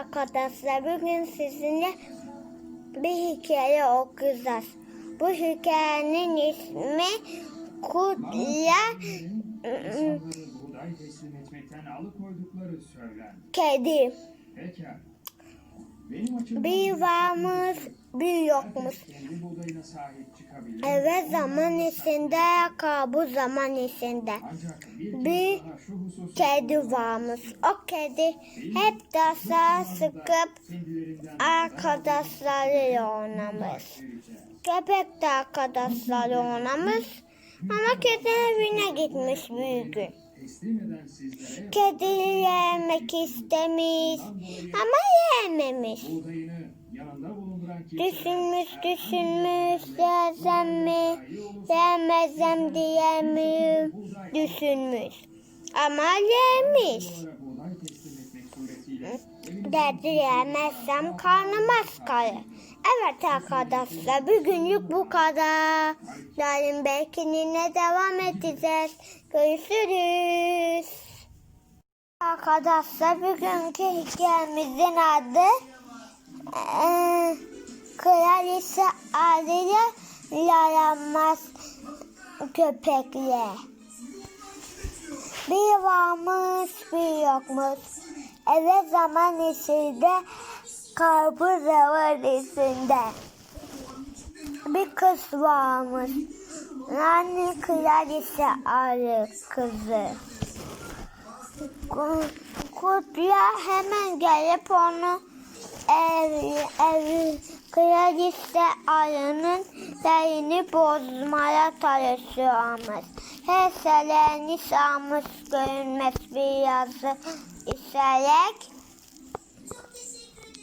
arkadaşlar bugün sizinle bir hikaye okuyacağız. Bu hikayenin ismi söylendi. Kedi. Pekala. Bir varmış bir yokmuş. Evet zaman içinde kabus zaman içinde. Bir, Kedi varmış. O kedi hep dasa sıkıp arkadaşlarıyla oynamış. Köpek de arkadaşlarıyla oynamış. Ama kedi evine gitmiş bir gün. Kedi yemek istemiş ama yememiş. Düşünmüş düşünmüş yesem mi yemezsem diyemiyorum düşünmüş. Ama yemiş. Suretiyle Dedi yemezsem karnım aç kalır. Evet arkadaşlar bugünlük bu kadar. Yarın belki yine devam edeceğiz. Görüşürüz. Arkadaşlar bugünkü hikayemizin adı eee Kraliçe Arı'ya yaramaz köpekle. Bir varmış bir yokmuş. Eve zaman içinde karpuz var içinde. Bir kız varmış. Yani kraliçe arı kızı. Ku- Kutla hemen gelip onu ev, ev kraliçe arının değini bozmaya çalışıyormuş. Her seleğini sağmış görünmez bir yazı işerek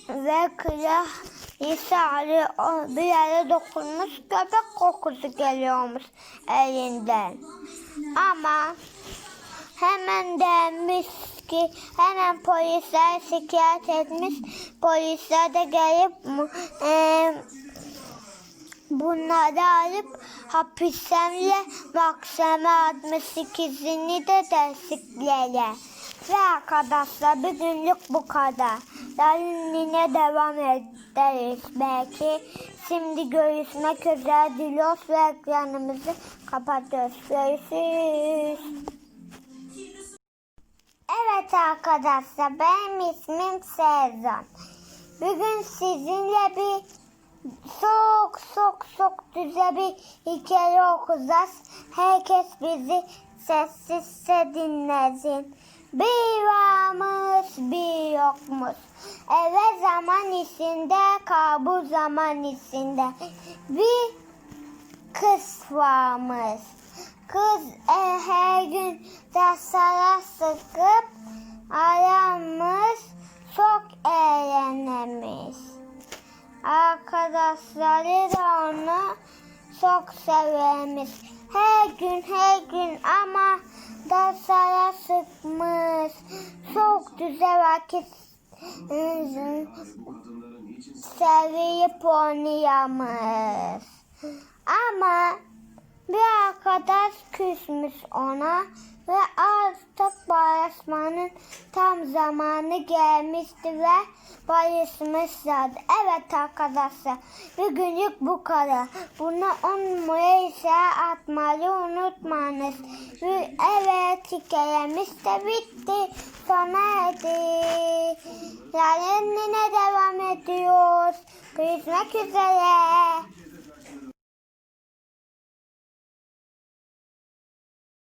ve kraliçe arı bir yere dokunmuş köpek kokusu geliyormuş elinden. Ama Hemen demiş ki hemen polisler şikayet etmiş. Polisler de gelip e, bunları alıp hapishaneye mahkeme 68'ini de destekleri. Ve arkadaşlar bugünlük bu kadar. Yarın yine devam ederiz belki. Şimdi görüşmek üzere diliyoruz ve ekranımızı kapatıyoruz. Görüşürüz. Evet arkadaşlar benim ismim Sezon. Bugün sizinle bir çok çok çok güzel bir hikaye okuyacağız. Herkes bizi sessizce dinlesin. Bir varmış bir yokmuş. Eve zaman içinde kabus zaman içinde. Bir kız varmış. Kız e, her gün derslara sıkıp aramış, çok eğlenmiş. Arkadaşları da onu çok severmiş. Her gün her gün ama derslara sıkmış. Çok güzel vakit seviyip oynayamış. Ama bir arkadaş küsmüş ona ve artık barışmanın tam zamanı gelmişti ve barışmışlardı. Evet arkadaşlar bugünlük bu kadar. Bunu unutmayı ise atmayı unutmayınız. Ve Evet hikayemiz de bitti. Sona erdi. Yarın yine devam ediyoruz. Görüşmek üzere.